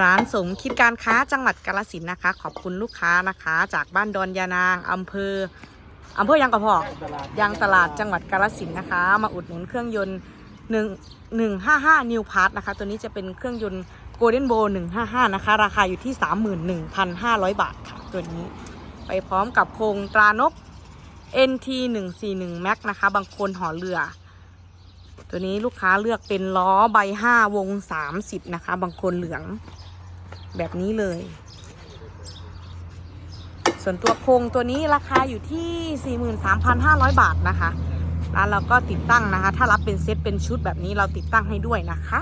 ร้านสมคิดการค้าจังหวัดกาฬสินนะคะ ขอบคุณลูกค้านะคะ จากบ้านดอนยานางอำเภออำเภอยังกระพอกยางตลาดจังหวัดกาฬสินนะคะ มาอุดหนุนเครื่องยนต์1 155 New p a r t นะคะ ตัวนี้จะเป็นเครื่องยนต์ Golden Bow 155นะคะ ราคาอยู่ที่31,500บาทค่ะตัวนี้ ไปพร้อมกับโครงตรานก NT 141 Max นะคะ บางคนห่อเรือ ตัวนี้ลูกค้าเลือกเป็นล้อใบ5วง30นะคะ บางคนเหลืองแบบนี้เลย ส่วนตัวโครงตัวนี้ราคาอยู่ที่ 43,500 บาทนะคะร้านเราก็ติดตั้งนะคะ ถ้ารับเป็นเซตเป็นชุดแบบนี้เราติดตั้งให้ด้วยนะคะ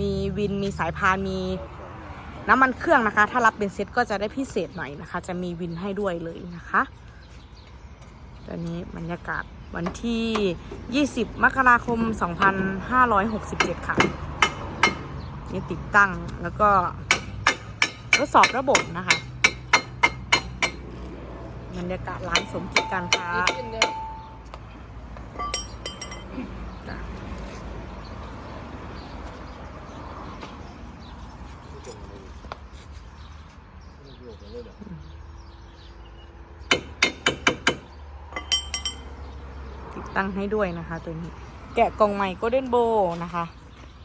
มีวินมีสายพานมีน้ำมันเครื่องนะคะ ถ้ารับเป็นเซตก็จะได้พิเศษหน่อยนะคะ จะมีวินให้ด้วยเลยนะคะ ตัวนี้บรรยากาศ วันที่ 20 มกราคม 2567 ค่ะ นี่ติดตั้งแล้วก็ทดสอบระบบนะคะบรรยากาศร้านสมคิดการค้าจ้ะ ตั้งให้ด้วยนะคะตัวนี้ แกะกล่องใหม่โกลเด้นโบนะคะ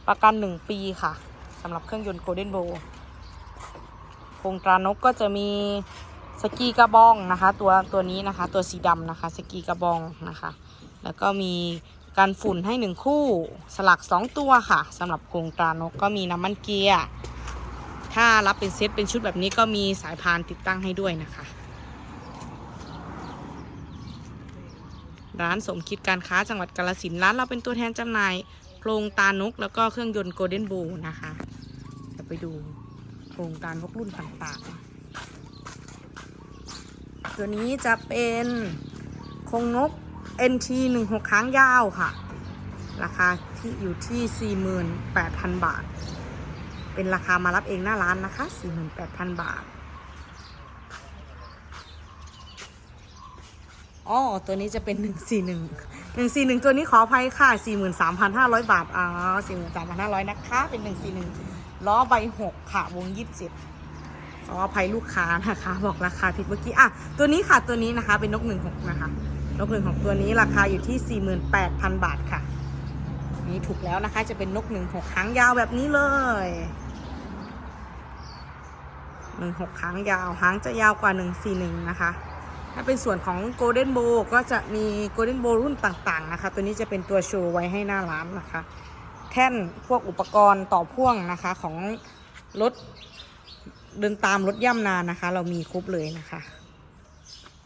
ประกัน1ปีค่ะสำหรับเครื่องยนต์โกลเด้นโบโครงตรานกก็จะมีสกีกระบองนะคะ ตัวตัวนี้นะคะ ตัวสีดำนะคะ สกีกระบองนะคะ แล้วก็มีการฝุ่นให้หนึ่งคู่ สลัก2ตัวค่ะสำหรับโครงตรานกก็มีน้ำมันเกียร์ถ้ารับเป็นเซตเป็นชุดแบบนี้ก็มีสายพานติดตั้งให้ด้วยนะคะ ร้านสมคิดการค้าจังหวัดกาฬสินร้านเราเป็นตัวแทนจำหน่ายโครงตานก แล้วก็เครื่องยนต์โกลเด้นบูนะคะเดี๋ยวไปดูโครงตานกรุ่นต่างๆ ตัวนี้จะเป็นโครงนก NT 16ค้างยาวค่ะ ราคาที่อยู่ที่ 48,000 บาท เป็นราคามารับเองหน้าร้านนะคะ 48,000 บาท อ๋อ ตัวนี้จะเป็น141 141ตัวนี้ขออภัยค่ะ43,500บาทอ๋อ43,500นะคะ เป็น141ล้อใบ6ค่ะ วง27ขออภัยลูกค้านะคะ บอกราคาผิดเมื่อกี้อะตัวนี้ค่ะตัวนี้นะคะเป็นนก16นะคะนก16ตัวนี้ราคาอยู่ที่48,000บาทค่ะ นี่ถูกแล้วนะคะจะเป็นนก16ครั้งยาวแบบนี้เลย16ครั้งยาวหางจะยาวกว่า141นะคะ ถ้าเป็นส่วนของ Golden b o w ก็จะมี Golden b o w รุ่นต่างๆนะคะ ตัวนี้จะเป็นตัวโชว์ไว้ให้หน้าร้านนะคะ แท่นพวกอุปกรณ์ต่อพ่วงนะคะของรถเดินตามรถย่ำนานนะคะ เรามีครบเลยนะคะ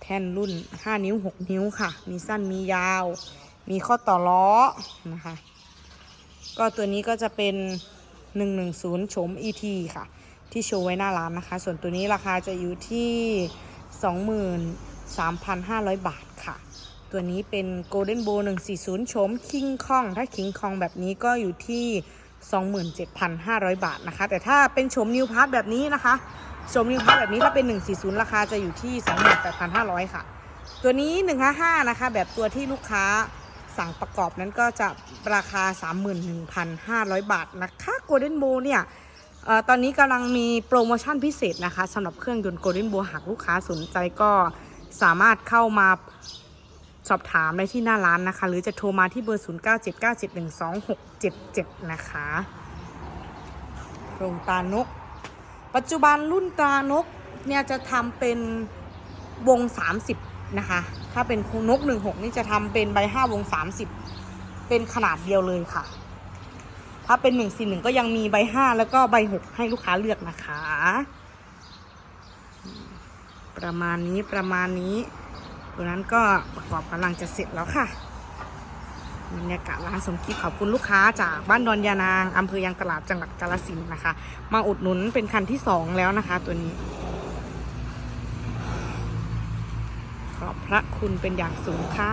แท่นรุ่น 5 นิ้ว 6 นิ้วค่ะ มีสั้นมียาว มีข้อต่อล้อนะคะ ก็ตัวนี้ก็จะเป็น 110โฉม ET ค่ะ ที่โชว์ไว้หน้าร้านนะคะ ส่วนตัวนี้ราคาจะอยู่ที่ 3,500 บาทค่ะ ตัวนี้เป็น Golden Bow 140โฉม King Kong ถ้า King Kong แบบนี้ก็อยู่ที่ 27,500 บาทนะคะ แต่ถ้าเป็นโฉม New Pass แบบนี้นะคะโฉม New Pass แบบนี้ถ้าเป็น 140 ราคาจะอยู่ที่ 28,500 ค่ะ ตัวนี้ 155 นะคะ แบบตัวที่ลูกค้าสั่งประกอบนั้นก็จะราคา 31,500 บาทนะคะ Golden Bow เนี่ยอตอนนี้กำลังมีโปรโมชั่นพิเศษนะคะสำหรับเครื่องยนต์ Golden Bow หากลูกค้าสนใจก็ สามารถเข้ามาสอบถามได้ที่หน้าร้านนะคะ หรือจะโทรมาที่เบอร์ 0979712677 นะคะโรงตานก ปัจจุบันรุ่นตานกเนี่ยจะทำเป็นวง 30 นะคะ ถ้าเป็นนก 16 นี่จะทำเป็นใบ 5 วง 30 เป็นขนาดเดียวเลยค่ะ ถ้าเป็นหนึ่งสี่หนึ่งก็ยังมีใบห้าแล้วก็ใบหกให้ลูกค้าเลือกนะคะ ประมาณนี้ประมาณนี้ตัวนั้นก็ประกอบกำลังจะเสร็จแล้วค่ะบรรยากาศร้านสมคิดขอบคุณลูกค้าจากบ้านดอนยานางอำเภอยางตลาดจังหวัดกาฬสินธุ์นะคะ มาอุดหนุนเป็นคันที่สองแล้วนะคะ ตัวนี้ ขอบพระคุณเป็นอย่างสูงค่ะ